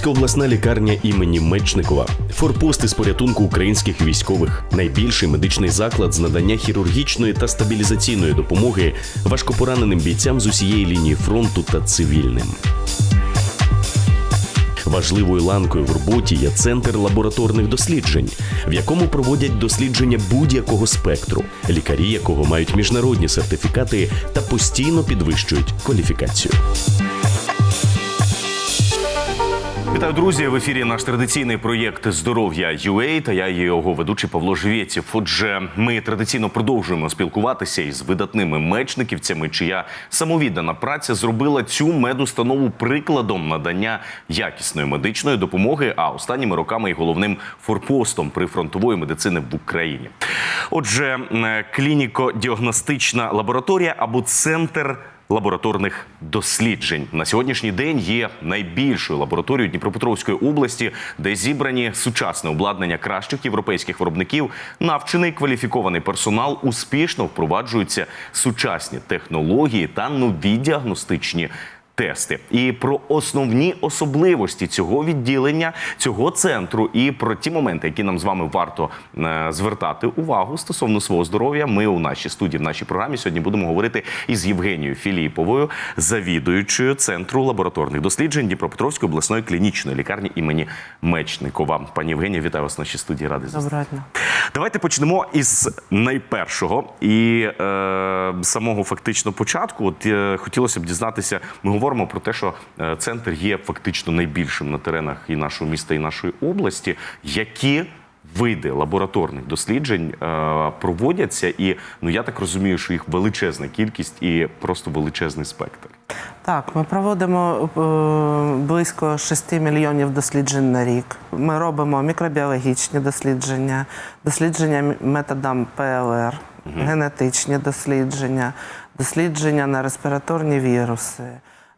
Дніпропетровська обласна лікарня імені Мечникова, форпости з порятунку українських військових, найбільший медичний заклад з надання хірургічної та стабілізаційної допомоги важкопораненим бійцям з усієї лінії фронту та цивільним. Важливою ланкою в роботі є центр лабораторних досліджень, в якому проводять дослідження будь-якого спектру, лікарі якого мають міжнародні сертифікати та постійно підвищують кваліфікацію. Вітаю, друзі! В ефірі наш традиційний проєкт Здоров'я UA та я його ведучий Павло Живєців. Отже, ми традиційно продовжуємо спілкуватися із видатними мечниківцями, чия самовіддана праця зробила цю медустанову прикладом надання якісної медичної допомоги, а останніми роками і головним форпостом прифронтової медицини в Україні. Отже, е, клініко-діагностична лабораторія або центр лабораторних досліджень на сьогоднішній день є найбільшою лабораторією Дніпропетровської області, де зібрані сучасне обладнання кращих європейських виробників, навчений кваліфікований персонал, успішно впроваджуються сучасні технології та нові діагностичні. Тести і про основні особливості цього відділення, цього центру, і про ті моменти, які нам з вами варто е, звертати увагу стосовно свого здоров'я. Ми у нашій студії, в нашій програмі сьогодні будемо говорити із Євгенією Філіповою, завідуючою центру лабораторних досліджень Дніпропетровської обласної клінічної лікарні імені Мечникова. Пані Євгенія, вітаю вас в нашій студії. Зустріти. Доброго дня. Давайте почнемо із найпершого і е, самого фактично початку. От е, хотілося б дізнатися. Ми говоримо про те, що е, центр є фактично найбільшим на теренах і нашого міста, і нашої області. Які види лабораторних досліджень е, проводяться, і ну я так розумію, що їх величезна кількість і просто величезний спектр. Так, ми проводимо е, близько 6 мільйонів досліджень на рік. Ми робимо мікробіологічні дослідження, дослідження методом ПЛР, генетичні дослідження, дослідження на респіраторні віруси.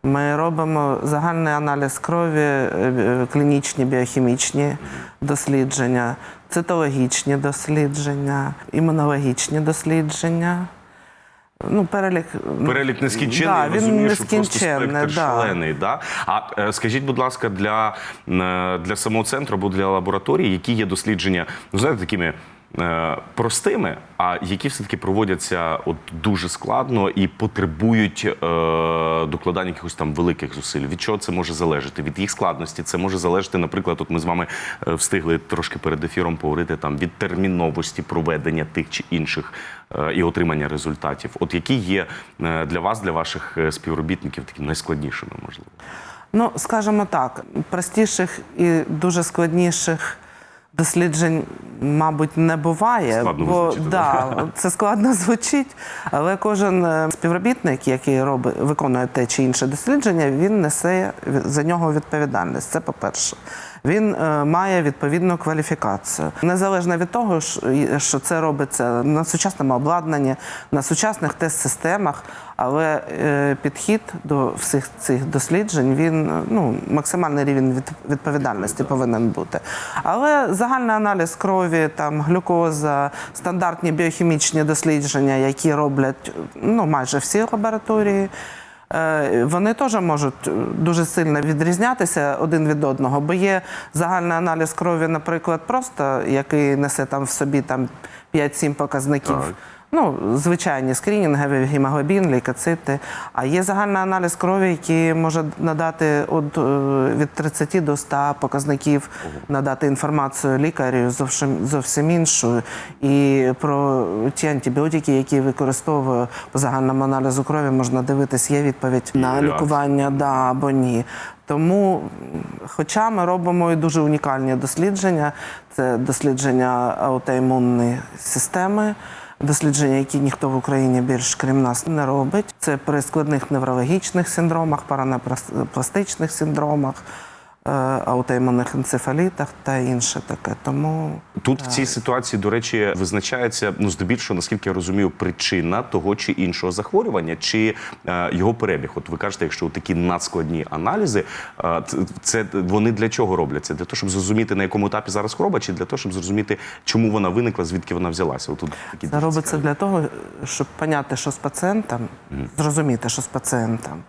Ми робимо загальний аналіз крові, е, клінічні біохімічні дослідження, цитологічні дослідження, імунологічні дослідження. Ну, перелік Перелік нескінчений, Да, я він розумію, що просто нескінченний, спектр да. шалений. Да? А е, скажіть, будь ласка, для, е, для самого центру або для лабораторії, які є дослідження, ну знаєте, такими простими, а які все-таки проводяться от дуже складно і потребують е, докладання якихось там великих зусиль. Від чого це може залежати? Від їх складності це може залежати, наприклад, от ми з вами е, встигли трошки перед ефіром поговорити там від терміновості проведення тих чи інших е, і отримання результатів. От які є е, для вас, для ваших е, співробітників, такими найскладнішими, можливо? Ну, скажімо так, простіших і дуже складніших досліджень, мабуть, не буває. Складно бо да, це складно звучить, але кожен е, співробітник, який робить, виконує те чи інше дослідження, він несе за нього відповідальність. Це по-перше. Він е, має відповідну кваліфікацію. Незалежно від того, що- це робиться на сучасному обладнанні, на сучасних тест-системах, але е, підхід до всіх цих досліджень він е, ну максимальний рівень від, відповідальності повинен бути. Але загальний аналіз крові, там глюкоза, стандартні біохімічні дослідження, які роблять ну майже всі лабораторії. Е, Вони теж можуть е, дуже сильно відрізнятися один від одного, бо є загальний аналіз крові, наприклад, просто який несе там в собі там 5-7 показників. Так. Ну, звичайні скринінгові, гемоглобін, лейкоцити. А є загальний аналіз крові, який може надати от, е, від 30 до 100 показників, надати інформацію лікарю зовсім, зовсім іншу. І про ті антибіотики, які використовую по загальному аналізу крові, можна дивитись, є відповідь на лікування, да або ні. Тому, хоча ми робимо і дуже унікальні дослідження, це дослідження аутоімунної системи. Дослідження, які ніхто в Україні більш крім нас не робить, це при складних неврологічних синдромах, паранепластичних синдромах, аутоімунних енцефалітах та інше таке. Тому Тут в цій ситуації, до речі, визначається ну здебільшого, наскільки я розумію, причина того чи іншого захворювання, чи е, його перебіг. От ви кажете, якщо такі надскладні аналізи, е, це- вони для чого робляться? Для того, щоб зрозуміти на якому етапі зараз хвороба, чи для того, щоб зрозуміти, чому вона виникла, звідки вона взялася? Отут такі Це робиться цікаві. для того, щоб поняти, що з пацієнтом, зрозуміти, що з пацієнтом.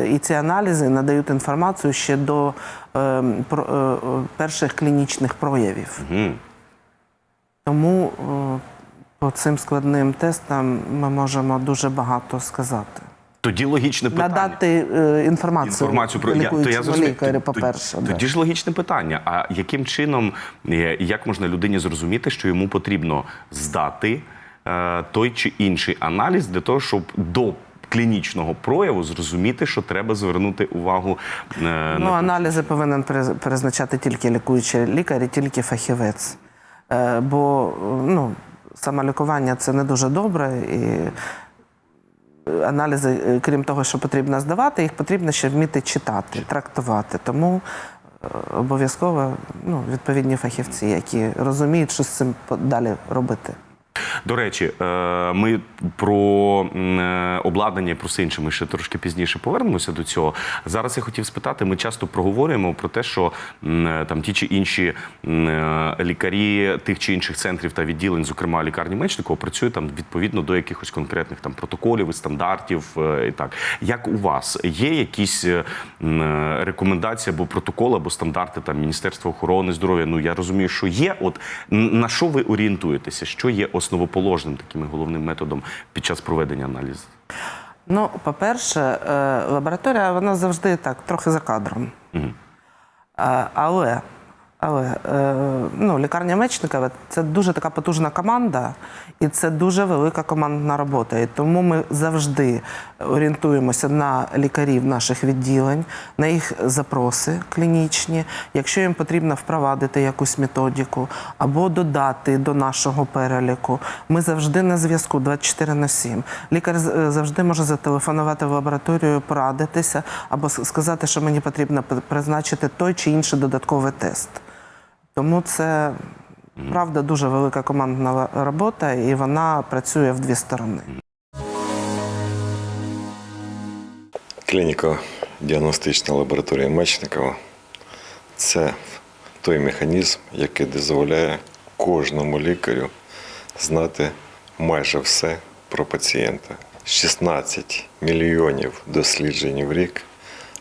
е, і ці аналізи надають інформацію ще до е, е, е, перших клінічних проявів. Мгм. Тому е, по цим складним тестам ми можемо дуже багато сказати. Тоді логічне питання. Надати е, інформацію, інформацію про я, то я зрозумів. лікарю, по-перше. да. Тоді ж логічне питання. А яким чином, е, як можна людині зрозуміти, що йому потрібно здати е, той чи інший аналіз для того, щоб до клінічного прояву зрозуміти, що треба звернути увагу е, на Ну, аналізи повинен призначати тільки лікуючий лікар і тільки фахівець. Е, Бо ну, самолікування це не дуже добре. І аналізи, е, крім того, що потрібно здавати, їх потрібно ще вміти читати, трактувати. Тому е, обов'язково ну, відповідні фахівці, які розуміють, що з цим далі робити. До речі, е, ми про е, обладнання про все інше ми ще трошки пізніше повернемося до цього. Зараз я хотів спитати: ми часто проговорюємо про те, що е, там ті чи інші лікарі тих чи інших центрів та відділень, зокрема лікарні Мечникова, працюють там відповідно до якихось конкретних там протоколів і стандартів. І так, як у вас є якісь рекомендації або протоколи, або стандарти там Міністерства охорони здоров'я? Ну я розумію, що є. От на що ви орієнтуєтеся? Що є основоположним таким головним методом під час проведення аналізу? Ну, по-перше, е, лабораторія вона завжди так, трохи за кадром. Угу. Але, але е, ну, лікарня Мечникова це дуже така потужна команда, і це дуже велика командна робота. І тому ми завжди орієнтуємося на лікарів наших відділень, на їх запроси клінічні. Якщо їм потрібно впровадити якусь методику або додати до нашого переліку, ми завжди на зв'язку 24 на 7. Лікар е, завжди може зателефонувати в лабораторію, порадитися або сказати, що мені потрібно призначити той чи інший додатковий тест. Тому це правда дуже велика командна робота, і вона працює в дві сторони. Клініко-діагностична лабораторія Мечникова це той механізм, який дозволяє кожному лікарю знати майже все про пацієнта. 16 мільйонів досліджень в рік,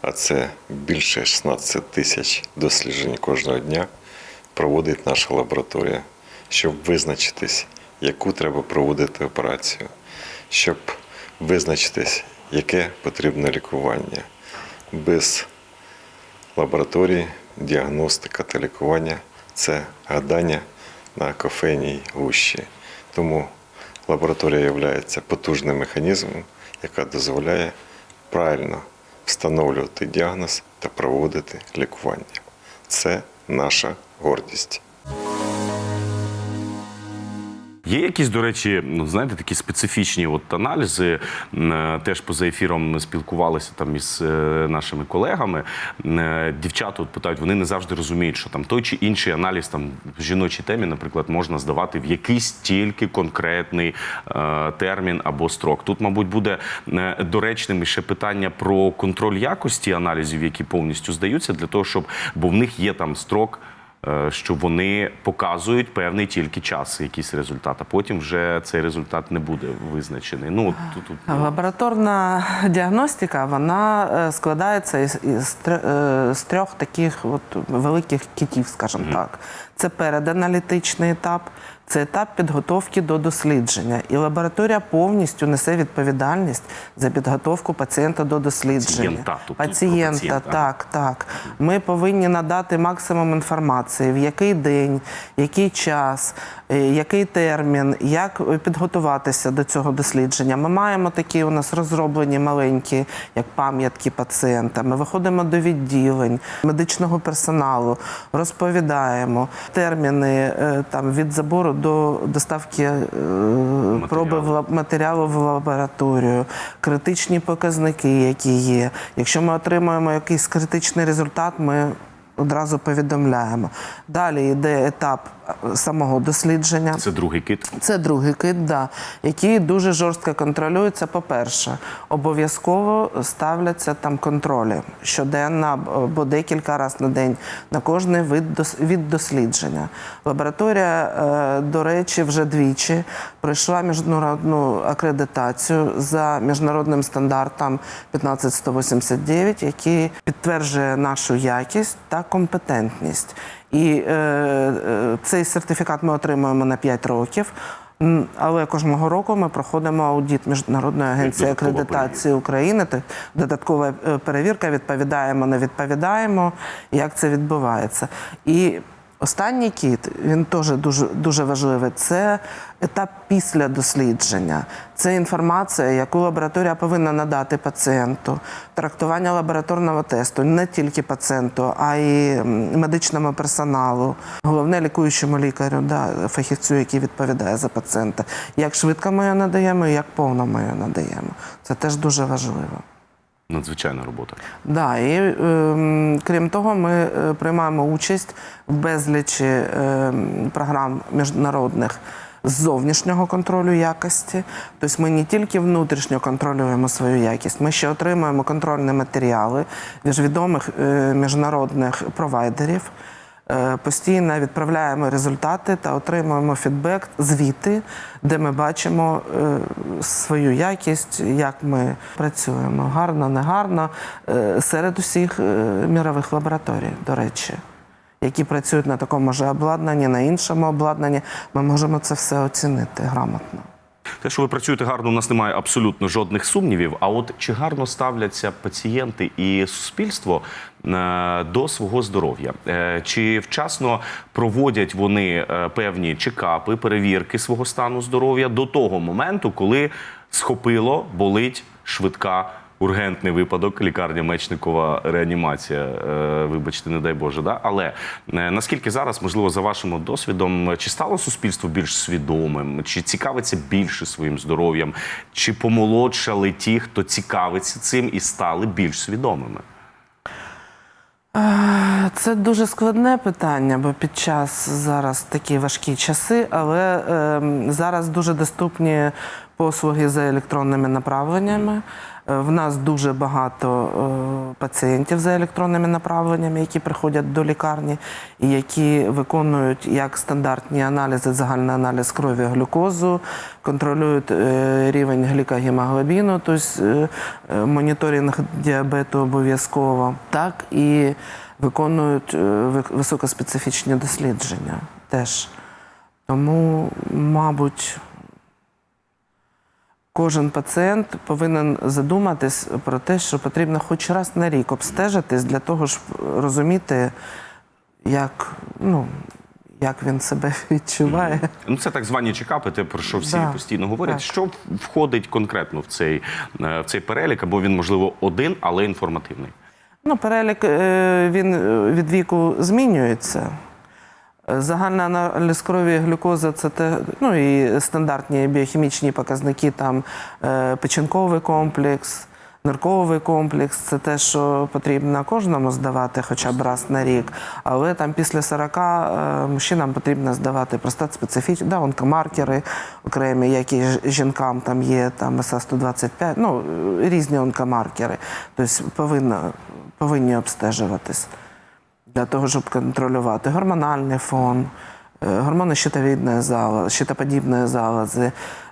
а це більше 16 тисяч досліджень кожного дня, проводить наша лабораторія, щоб визначитись, яку треба проводити операцію, щоб визначитись, яке потрібне лікування. Без лабораторії, діагностика та лікування це гадання на кофейній гущі. Тому лабораторія є потужним механізмом, яка дозволяє правильно встановлювати діагноз та проводити лікування. Це наша гордість. Є якісь, до речі, ну знаєте, такі специфічні от аналізи. Е, Теж поза ефіром ми спілкувалися там із е, нашими колегами. Е, Дівчата от питають, вони не завжди розуміють, що там той чи інший аналіз там в жіночій темі, наприклад, можна здавати в якийсь тільки конкретний е, термін або строк. Тут, мабуть, буде доречним ще питання про контроль якості аналізів, які повністю здаються, для того, щоб бо в них є там строк що вони показують певний тільки час, якийсь результат, а потім вже цей результат не буде визначений. Ну тут, тут ну, Лабораторна діагностика вона е, складається із, із, е, з трьох таких от великих китів, скажімо так. Це переданалітичний етап, це етап підготовки до дослідження. І лабораторія повністю несе відповідальність за підготовку пацієнта до дослідження. Пацієнта, тут Пацієнта, пацієнта. так, так. Ми повинні надати максимум інформації, в який день, який час, е, який термін, як підготуватися до цього дослідження. Ми маємо такі у нас розроблені маленькі, як пам'ятки пацієнта. Ми виходимо до відділень медичного персоналу, розповідаємо терміни е, там від забору до доставки е, проби в матеріалу в лабораторію, критичні показники, які є. Якщо ми отримуємо якийсь критичний результат, ми одразу повідомляємо. Далі йде етап самого дослідження. Це другий кит. Це другий кит, да, який дуже жорстко контролюється. По-перше, обов'язково ставляться там контролі щоденно або декілька разів на день на кожний вид дос- від дослідження. Лабораторія, е, до речі, вже двічі пройшла міжнародну акредитацію за міжнародним стандартом 15189, який підтверджує нашу якість та компетентність. І е, е, цей сертифікат ми отримуємо на 5 років. Але кожного року ми проходимо аудит Міжнародної агенції акредитації України. Т- Додаткова е, перевірка, відповідаємо, не відповідаємо, як це відбувається. І останній кіт, він теж дуже, дуже важливий. Це етап після дослідження. Це інформація, яку лабораторія повинна надати пацієнту, трактування лабораторного тесту не тільки пацієнту, а й медичному персоналу, головне лікуючому лікарю, да, фахівцю, який відповідає за пацієнта. Як швидко ми його надаємо і як повно ми його надаємо. Це теж дуже важливо. Надзвичайна робота. Да, і е, крім того, ми е, приймаємо участь в безлічі е, програм міжнародних з зовнішнього контролю якості. Тобто ми не тільки внутрішньо контролюємо свою якість, ми ще отримуємо контрольні матеріали від відомих е, міжнародних провайдерів. Е, Постійно відправляємо результати та отримуємо фідбек, звіти, де ми бачимо е, свою якість, як ми працюємо гарно, негарно е, серед усіх мірових лабораторій, до речі, які працюють на такому ж обладнанні, на іншому обладнанні. Ми можемо це все оцінити грамотно. Те, що ви працюєте гарно, у нас немає абсолютно жодних сумнівів. А от чи гарно ставляться пацієнти і суспільство е, до свого здоров'я? Е, Чи вчасно проводять вони е, певні чекапи, перевірки свого стану здоров'я до того моменту, коли схопило, болить швидка? Ургентний випадок, лікарня Мечникова реанімація. е, Вибачте, не дай Боже, да? але е, наскільки зараз, можливо, за вашим досвідом, чи стало суспільство більш свідомим, чи цікавиться більше своїм здоров'ям, чи помолодшали ті, хто цікавиться цим і стали більш свідомими? Це дуже складне питання, бо під час зараз такі важкі часи, але ем, зараз дуже доступні послуги за електронними направленнями. Е, В нас дуже багато е, пацієнтів за електронними направленнями, які приходять до лікарні і які виконують як стандартні аналізи, загальний аналіз крові, глюкозу, контролюють е, рівень глікогемоглобіну, тобто моніторинг діабету обов'язково, так і виконують високоспецифічні дослідження теж. Тому, мабуть, кожен пацієнт повинен задуматись про те, що потрібно хоч раз на рік обстежитись для того, щоб розуміти, як, ну, як він себе відчуває. Ну, це так звані чекапи, те, про що всі Да, постійно говорять. так. Що входить конкретно в цей, е, в цей перелік, або він, можливо, один, але інформативний? Ну, перелік е, він е, від віку змінюється. Загальний аналіз крові глюкоза це те, ну і стандартні біохімічні показники, там е, печінковий комплекс, нирковий комплекс це те, що потрібно кожному здавати хоча б раз на рік. Але там після 40 е, мужчинам потрібно здавати простат специфічні, да, онкомаркери окремі, які жінкам там є, там СА-125, ну, різні онкомаркери. Тобто повинно, повинні обстежуватись для того, щоб контролювати гормональний фон, е, гормони щитовідної залози, щитоподібної залози,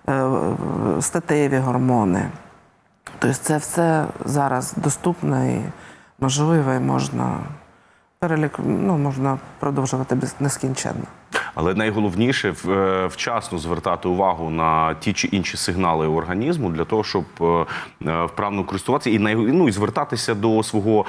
е, статеві гормони. Тобто це все зараз доступно і можливо, і можна перелік ну, можна продовжувати нескінченно. Але найголовніше е, вчасно звертати увагу на ті чи інші сигнали організму для того, щоб е, е, вправно користуватися і ну, і звертатися до свого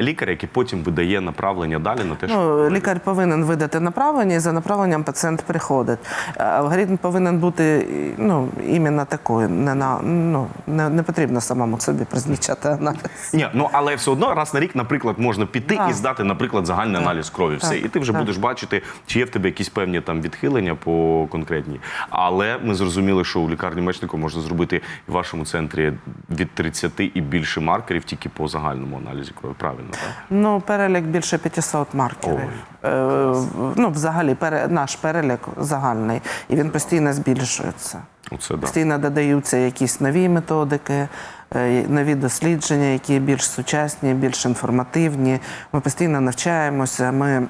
лікаря, який потім видає направлення далі на те, що Ну, лікар повинен видати направлення, і за направленням пацієнт приходить. Алгоритм повинен бути ну, іменно такою. Не, на, ну, не, не потрібно самому собі призначати аналіз. Ні, ну але все одно раз на рік, наприклад, можна піти Так. і здати, наприклад, загальний Так. аналіз крові. Все, Так, і ти вже так. будеш бачити, чи є в тебе якісь певні певні там відхилення по конкретній. Але ми зрозуміли, що у лікарні Мечникова можна зробити в вашому центрі від 30 і більше маркерів тільки по загальному аналізі крові. Правильно, так? Ну, перелік більше 500 маркерів. Е, ну, взагалі, пере, наш перелік загальний, і він постійно збільшується. Оце да. Постійно додаються якісь нові методики, е, нові дослідження, які більш сучасні, більш інформативні. Ми постійно навчаємося. Ми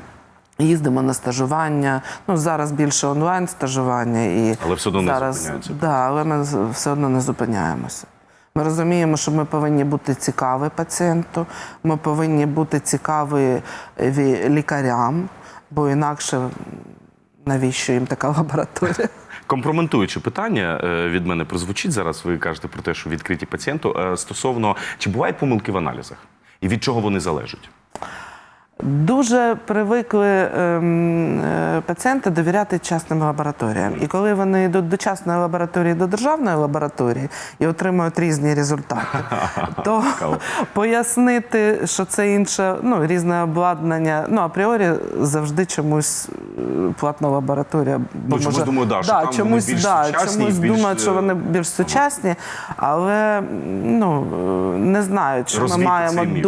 їздимо на стажування. Ну зараз більше онлайн стажування і Але все одно не зараз, зупиняються. Да, але ми все одно не зупиняємося. Ми розуміємо, що ми повинні бути цікаві пацієнту, ми повинні бути цікаві лікарям, бо інакше навіщо їм така лабораторія? Компрометуюче питання е, від мене прозвучить зараз. Ви кажете про те, що відкриті пацієнту е, стосовно чи бувають помилки в аналізах, і від чого вони залежать? Дуже привикли ем, е, пацієнти довіряти частним лабораторіям. І коли вони йдуть до частної лабораторії, до державної лабораторії і отримують різні результати, то пояснити, що це інше, ну різне обладнання. Ну апріорі завжди чомусь е, платна лабораторія. бо Ну, чомусь думаю, да, що там вони більш да, сучасні, чомусь більш, думають, що е, вони більш сучасні, але ну не знають, що ми маємо цей міф.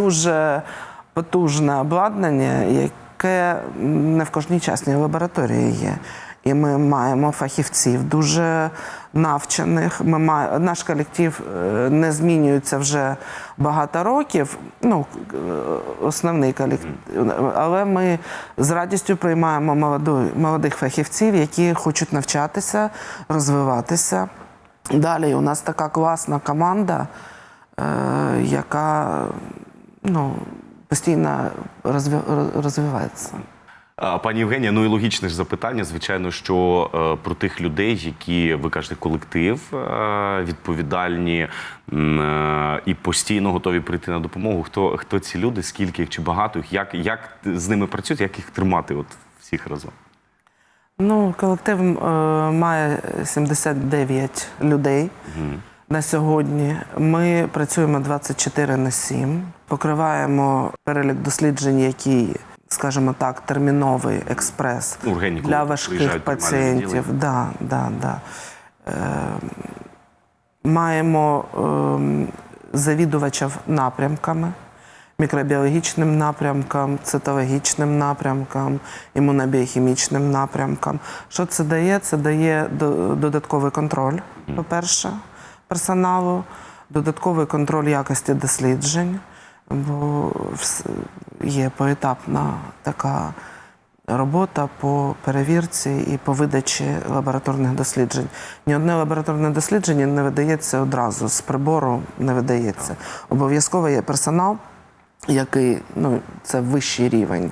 Потужне обладнання, яке не в кожній частній лабораторії є. І ми маємо фахівців дуже навчених. Ми має, наш колектив е, не змінюється вже багато років. Ну, е, основний колектив. Але ми з радістю приймаємо молоду, молодих фахівців, які хочуть навчатися, розвиватися. Далі у нас така класна команда, е, яка ну, постійно розвивається. Пані Євгенія, ну і логічне ж запитання, звичайно, що е, про тих людей, які ви кажете, колектив е, відповідальні е, і постійно готові прийти на допомогу. Хто хто ці люди, скільки їх чи багато їх, як, як з ними працюють, як їх тримати от всіх разом? Ну, колектив е, має 79 людей на сьогодні. Ми працюємо 24 на 7, покриваємо перелік досліджень, який, скажімо так, терміновий експрес Ургенні, для важких пацієнтів. Да, да, да. Е, маємо ем, завідувачів напрямками. Мікробіологічним напрямкам, цитологічним напрямкам, імунобіохімічним напрямкам. Що це дає? Це дає до- додатковий контроль, по-перше, персоналу, додатковий контроль якості досліджень, бо є поетапна така робота по перевірці і по видачі лабораторних досліджень. Ні одне лабораторне дослідження не видається одразу, з прибору не видається. Обов'язково є персонал, який ну, це вищий рівень.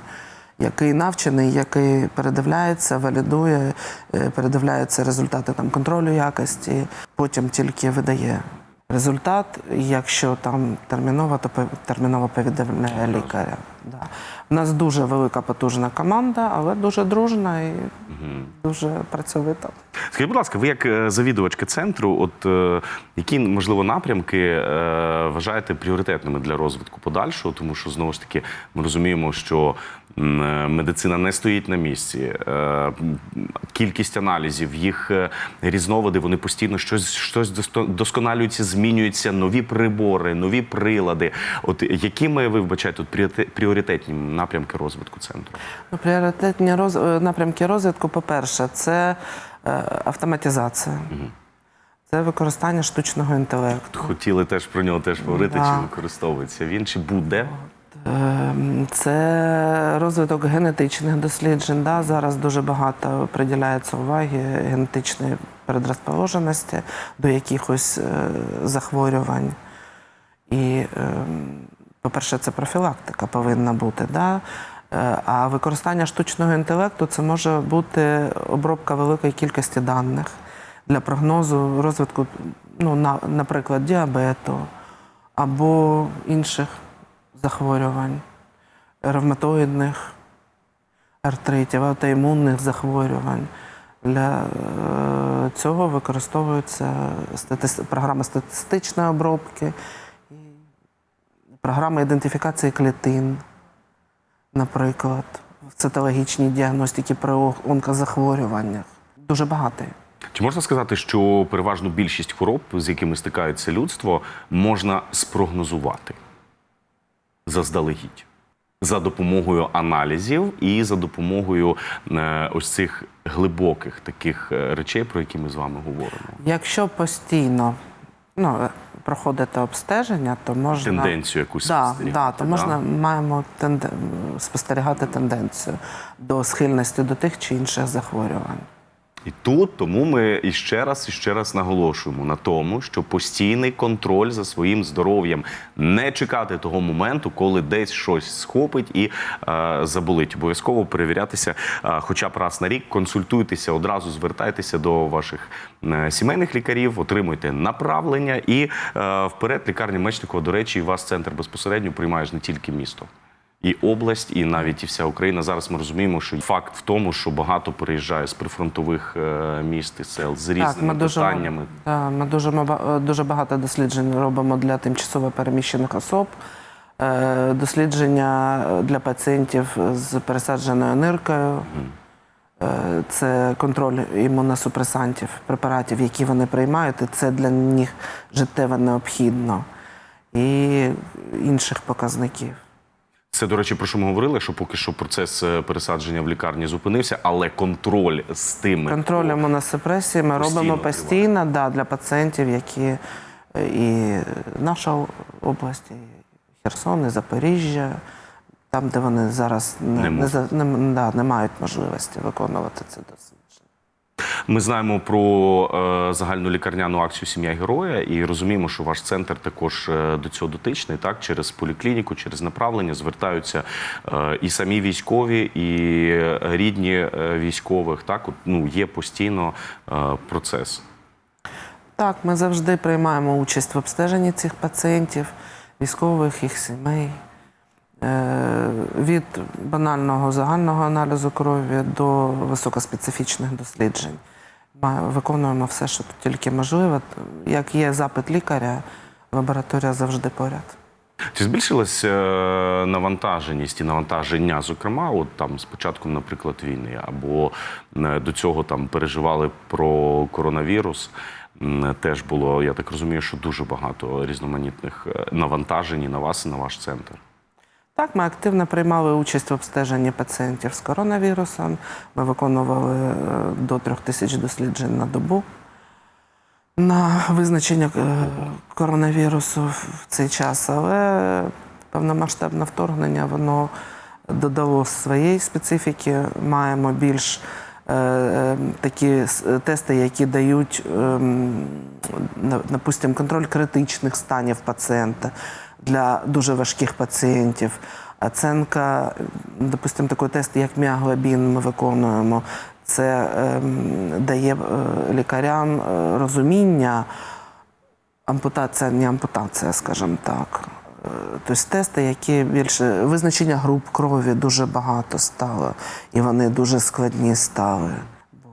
Який навчений, який передивляється, валідує, е, передивляється результати там контролю якості, потім тільки видає результат. Якщо там терміново, то терміново повідомляє лікаря. Да. У нас дуже велика потужна команда, але дуже дружна і дуже працьовита. Скажіть, будь ласка, ви як е, завідувачка центру, от е, які можливо напрямки е, вважаєте пріоритетними для розвитку подальшого? Тому що знову ж таки ми розуміємо, що медицина не стоїть на місці. Е, Кількість аналізів, їх е, різновиди, вони постійно щось, щось досконалюються, змінюються, нові прибори, нові прилади. От якими ви вбачаєте пріоритетні напрямки розвитку центру? Ну, Пріоритетні роз... е, напрямки розвитку, по-перше, це е, автоматизація, це використання штучного інтелекту. Хотіли теж про нього теж говорити, Да. чи використовується він, чи буде? Ем, Це розвиток генетичних досліджень. Да? Зараз дуже багато приділяється уваги генетичної предрозположеності до якихось е, захворювань. І, ем, по-перше, це профілактика повинна бути. Да? Е, А використання штучного інтелекту це може бути обробка великої кількості даних для прогнозу розвитку, ну, наприклад, діабету або інших захворювань, ревматоїдних артритів, аутоімунних захворювань. Для е, цього використовуються статис- програми статистичної обробки, і програми ідентифікації клітин, наприклад, в цитологічній діагностиці при онкозахворюваннях. Дуже багато. Чи можна сказати, що переважну більшість хвороб, з якими стикається людство, можна спрогнозувати заздалегідь? За допомогою аналізів і за допомогою е, ось цих глибоких таких е, речей, про які ми з вами говоримо. Якщо постійно ну, е, проходити обстеження, то можна Тенденцію якусь да, спостерігати, да, то да? можна маємо тенде... спостерігати тенденцію до схильності до тих чи інших захворювань. І тут тому ми іще раз і ще раз наголошуємо на тому, що постійний контроль за своїм здоров'ям, не чекати того моменту, коли десь щось схопить і е, заболить. Обов'язково перевірятися, е, хоча б раз на рік, консультуйтеся одразу, звертайтеся до ваших е, сімейних лікарів, отримуйте направлення і е, вперед лікарня Мечникова. До речі, вас центр безпосередньо приймає ж не тільки місто. І область, і навіть і вся Україна. Зараз ми розуміємо, що факт в тому, що багато переїжджає з прифронтових е, міст і сел з різними дуже, питаннями. Ми дуже, маба- дуже багато досліджень робимо для тимчасово переміщених особ, е, дослідження для пацієнтів з пересадженою ниркою. Е, Це контроль імуносупресантів, препаратів, які вони приймають, і це для них життєво необхідно. І інших показників. Це, до речі, про що ми говорили, що поки що процес е, пересадження в лікарні зупинився, але контроль з тими Контроль хто- ми постійно робимо постійно да, для пацієнтів, які е, і наша область, і Херсон, і Запоріжжя, там, де вони зараз не, Не не, не, да, не мають можливості виконувати це дослідження. Ми знаємо про е, загальну лікарняну акцію Сім'я героя і розуміємо, що ваш центр також е, до цього дотичний. Так, через поліклініку, через направлення звертаються е, і самі військові, і рідні військових. Так, ну є постійно процес. Так, ми завжди приймаємо участь в обстеженні цих пацієнтів, військових, їх сімей. Від банального загального аналізу крові до високоспецифічних досліджень. Ми виконуємо все, що тільки можливо. Як є запит лікаря, лабораторія завжди поряд. Чи збільшилася е, навантаженість і навантаження, зокрема, от там з початком, наприклад, війни, або до цього там переживали про коронавірус? Теж було, я так розумію, що дуже багато різноманітних е, навантажень і на вас і на ваш центр. Так, ми активно приймали участь в обстеженні пацієнтів з коронавірусом. Ми виконували е, до трьох тисяч досліджень на добу. На визначення е, коронавірусу в цей час, але повномасштабне вторгнення воно додало своєї специфіки. Маємо більш е, е, такі тести, які дають, ем, на- допустим, контроль критичних станів пацієнта для дуже важких пацієнтів. Оценка, допустимо, такий тест, як міоглобін, ми виконуємо. Це ем, дає е, лікарям е, розуміння, ампутація, не ампутація, скажімо так. Е, Тобто тести, які більше визначення груп крові дуже багато стало, і вони дуже складні стали.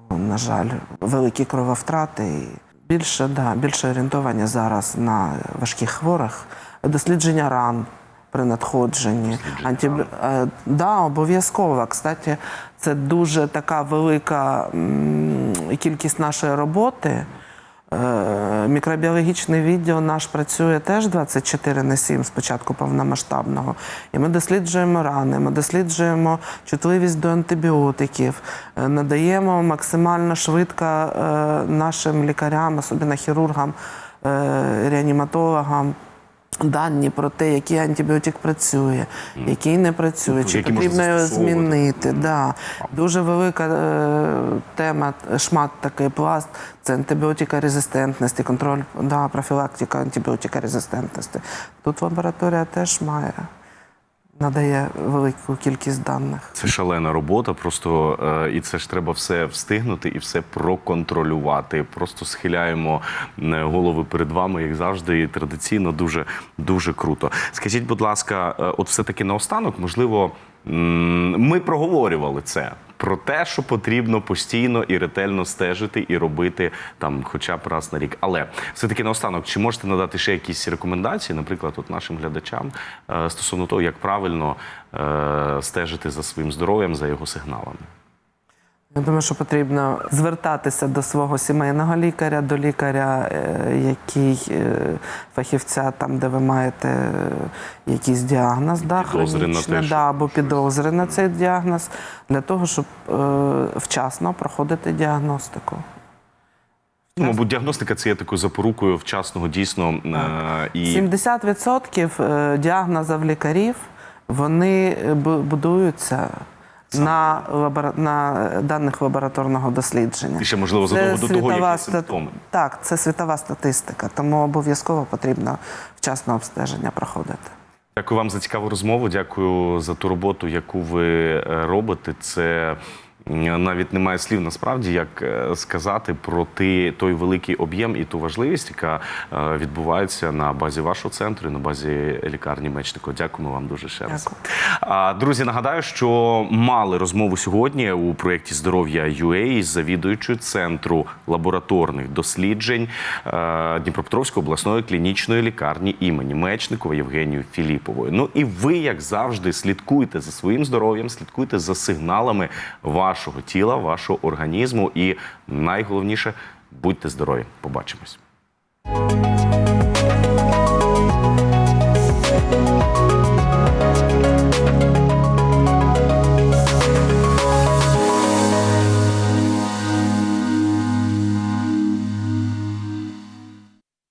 Бо, на жаль, великі крововтрати більше, да, більше орієнтовані зараз на важких хворих. Дослідження ран при надходженні. Антибі... е, Да, обов'язково. Кстати, це дуже така велика кількість нашої роботи. Е, Мікробіологічний відділ наш працює теж 24 на 7 з початку повномасштабного. І ми досліджуємо рани, ми досліджуємо чутливість до антибіотиків, е, надаємо максимально швидко нашим лікарям, особливо хірургам, реаніматологам. Дані про те, який антибіотик працює, який не працює, чи які потрібно його змінити. Да. Дуже велика е, тема, шмат такий пласт це антибіотикорезистентності, контроль, да, профілактика антибіотикорезистентності. Тут лабораторія теж має, надає велику кількість даних. Це шалена робота, просто е, і це ж треба все встигнути і все проконтролювати. Просто схиляємо голови перед вами, як завжди, і традиційно дуже дуже круто. Скажіть, будь ласка, е, от все таки наостанок, можливо, ми проговорювали це. Про те, що потрібно постійно і ретельно стежити і робити там, хоча б раз на рік. Але все таки наостанок, чи можете надати ще якісь рекомендації, наприклад, от нашим глядачам е, стосовно того, як правильно е, стежити за своїм здоров'ям, за його сигналами? Я думаю, що потрібно звертатися до свого сімейного лікаря, до лікаря, е, який е, фахівця там, де ви маєте е, якийсь діагноз, да, хронічний, да, або підозри на цей діагноз, для того, щоб е, вчасно проходити діагностику. Ну, мабуть, діагностика це є такою запорукою вчасного дійсно е, і 70% е, діагнозів лікарів вони будуються на, лабора- на даних лабораторного дослідження. І ще, можливо, задовго до того, які симптоми. Так, це світова статистика, тому обов'язково потрібно вчасно обстеження проходити. Дякую вам за цікаву розмову. Дякую за ту роботу, яку ви е, робите. Це навіть немає слів насправді, як е, сказати про ти, той великий об'єм і ту важливість, яка е, відбувається на базі вашого центру і на базі лікарні Мечникова. Дякуємо вам дуже ще раз. Дякую. Друзі, нагадаю, що мали розмову сьогодні у проєкті здоров'я UA з завідуючою центру лабораторних досліджень е, Дніпропетровської обласної клінічної лікарні імені Мечникова Євгенію Філіповою. Ну і ви, як завжди, слідкуйте за своїм здоров'ям, слідкуйте за сигналами вашого тіла, вашого організму. І найголовніше будьте здорові. Побачимось.